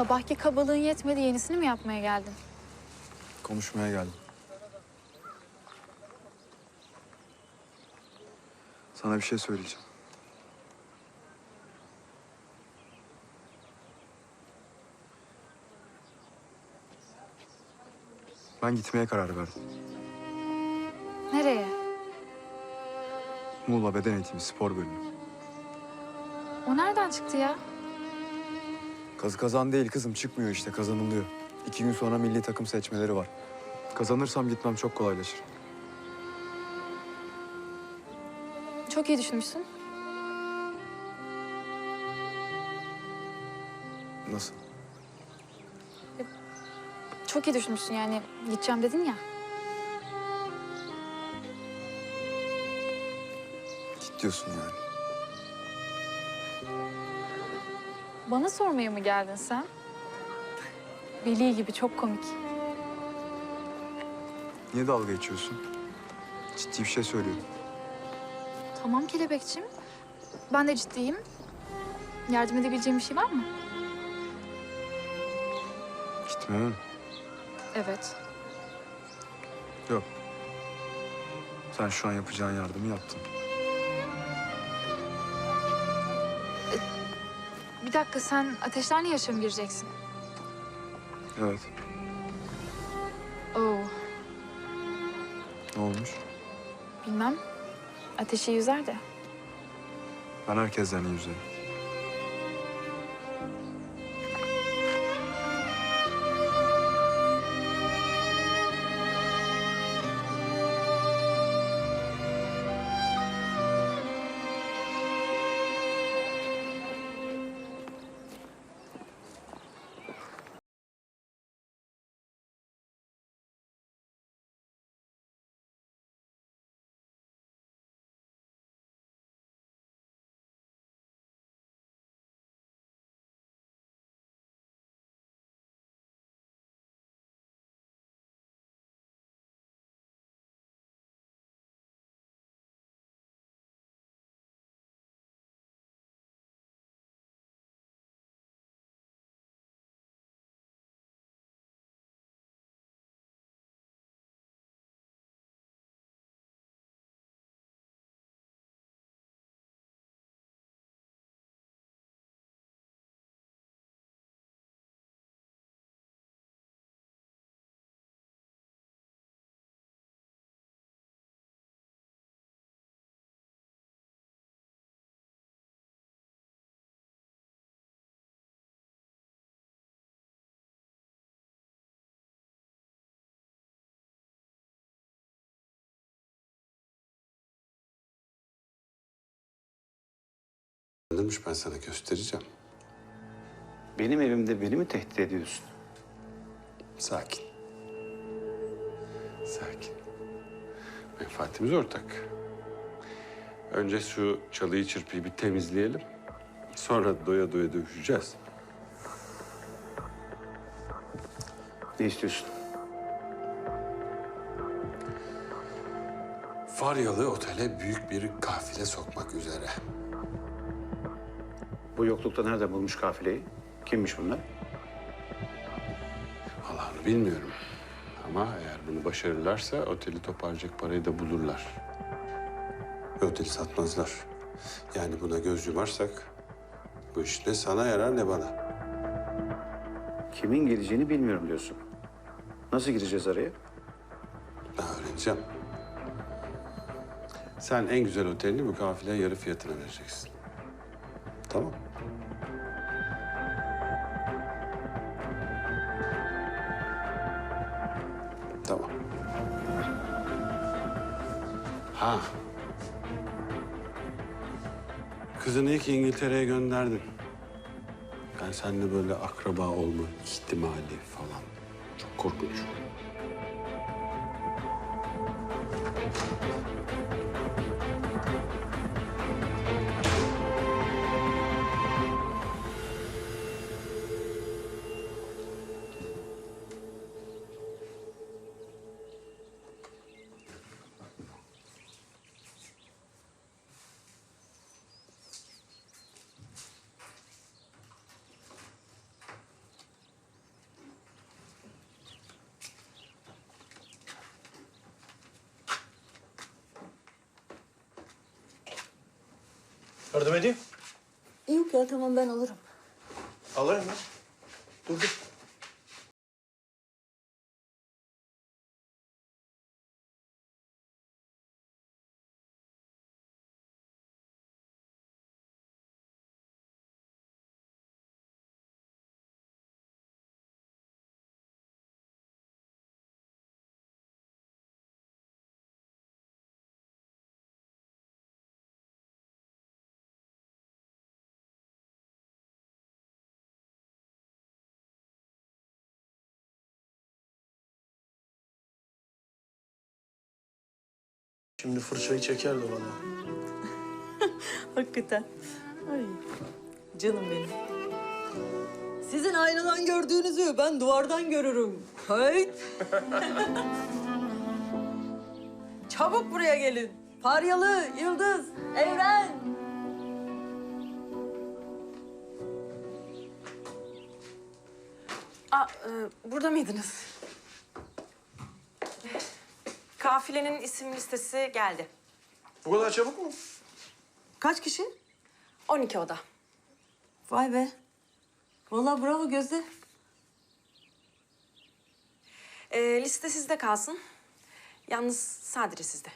Sabahki kabalığın yetmedi yenisini mi yapmaya geldin? Konuşmaya geldim. Sana bir şey söyleyeceğim. Ben gitmeye karar verdim. Nereye? Muğla Beden Eğitimi Spor Bölümü. O nereden çıktı ya? Kazı kazan değil kızım çıkmıyor işte kazanılıyor. İki gün sonra milli takım seçmeleri var. Kazanırsam gitmem çok kolaylaşır. Çok iyi düşünmüşsün. Nasıl? Çok iyi düşünmüşsün yani gideceğim dedin ya. Git diyorsun yani. Bana sormaya mı geldin sen? Veli gibi çok komik. Niye dalga geçiyorsun? Ciddi bir şey söylüyorum. Tamam kelebekçim. Ben de ciddiyim. Yardım edebileceğim bir şey var mı? Gitmeme mi? Evet. Yok. Sen şu an yapacağın yardımı yaptın. Bir dakika sen ateşlerle yaşa mı gireceksin? Evet. Oo, Ne olmuş? bilmem. Ateşi yüzer de. Ben herkesten yüzerim. Kandırmış ben sana göstereceğim. Benim evimde beni mi tehdit ediyorsun? Sakin. Sakin. Menfaatimiz ortak. Önce şu çalıyı çırpıyı bir temizleyelim. Sonra doya doya dövüşeceğiz. Ne istiyorsun? Faryalı otele büyük bir kafile sokmak üzere. Bu yoklukta nerede bulmuş kafileyi? Kimmiş bunlar? Allah'ını bilmiyorum. Ama eğer bunu başarırlarsa oteli toparlayacak parayı da bulurlar. Ve oteli satmazlar. Yani buna göz yumarsak bu iş ne sana yarar ne bana. Kimin geleceğini bilmiyorum diyorsun. Nasıl gireceğiz araya? Daha öğreneceğim. Sen en güzel otelini bu kafileye yarı fiyatına vereceksin. Tamam. Tamam. Ha. Kızını ilk İngiltere'ye gönderdin. Ben seninle böyle akraba olma ihtimali falan. Çok korkunç. Yardım edeyim. Yok ya tamam ben alırım. Alırım ya. Dur dur. Şimdi fırçayı çekerdi bana. Hakikaten. Ay canım benim. Sizin aynadan gördüğünüzü ben duvardan görürüm. Hayt. Çabuk buraya gelin. Faryalı, Yıldız, Evren. Aa, e, burada mıydınız? Kafilenin isim listesi geldi. Bu kadar çabuk mu? Kaç kişi? 12 oda. Vay be. Vallahi bravo Gözde. E, liste sizde kalsın. Yalnız sadece sizde.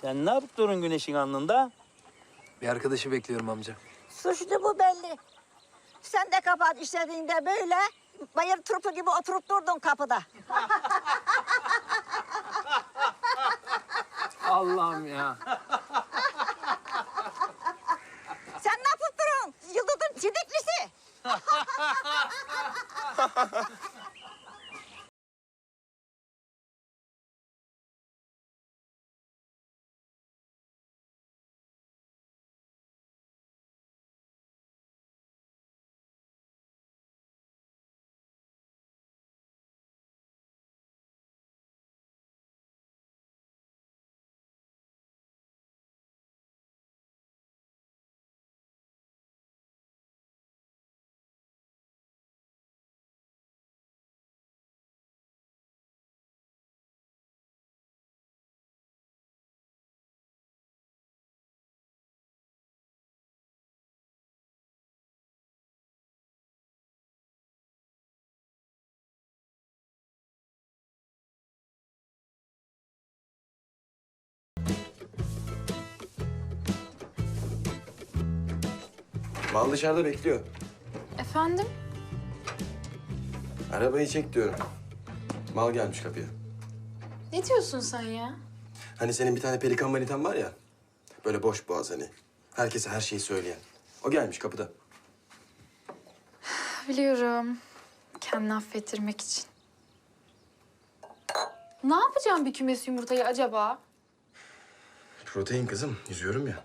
Sen ne yapıp durun güneşin alnında? Bir arkadaşı bekliyorum amca. Suçlu bu belli. Sen de kapat işlediğinde böyle bayır turpu gibi oturup durdun kapıda. Allah'ım ya. Sen ne yapıp durun? Yıldız'ın sidiklisi. Mal dışarıda bekliyor. Efendim? Arabayı çek diyorum. Mal gelmiş kapıya. Ne diyorsun sen ya? Hani senin bir tane pelikan manitan var ya. Böyle boş boğaz hani. Herkese her şeyi söyleyen. O gelmiş kapıda. Biliyorum. Kendini affettirmek için. Ne yapacağım bir kümes yumurtayı acaba? Protein kızım. Yüzüyorum ya.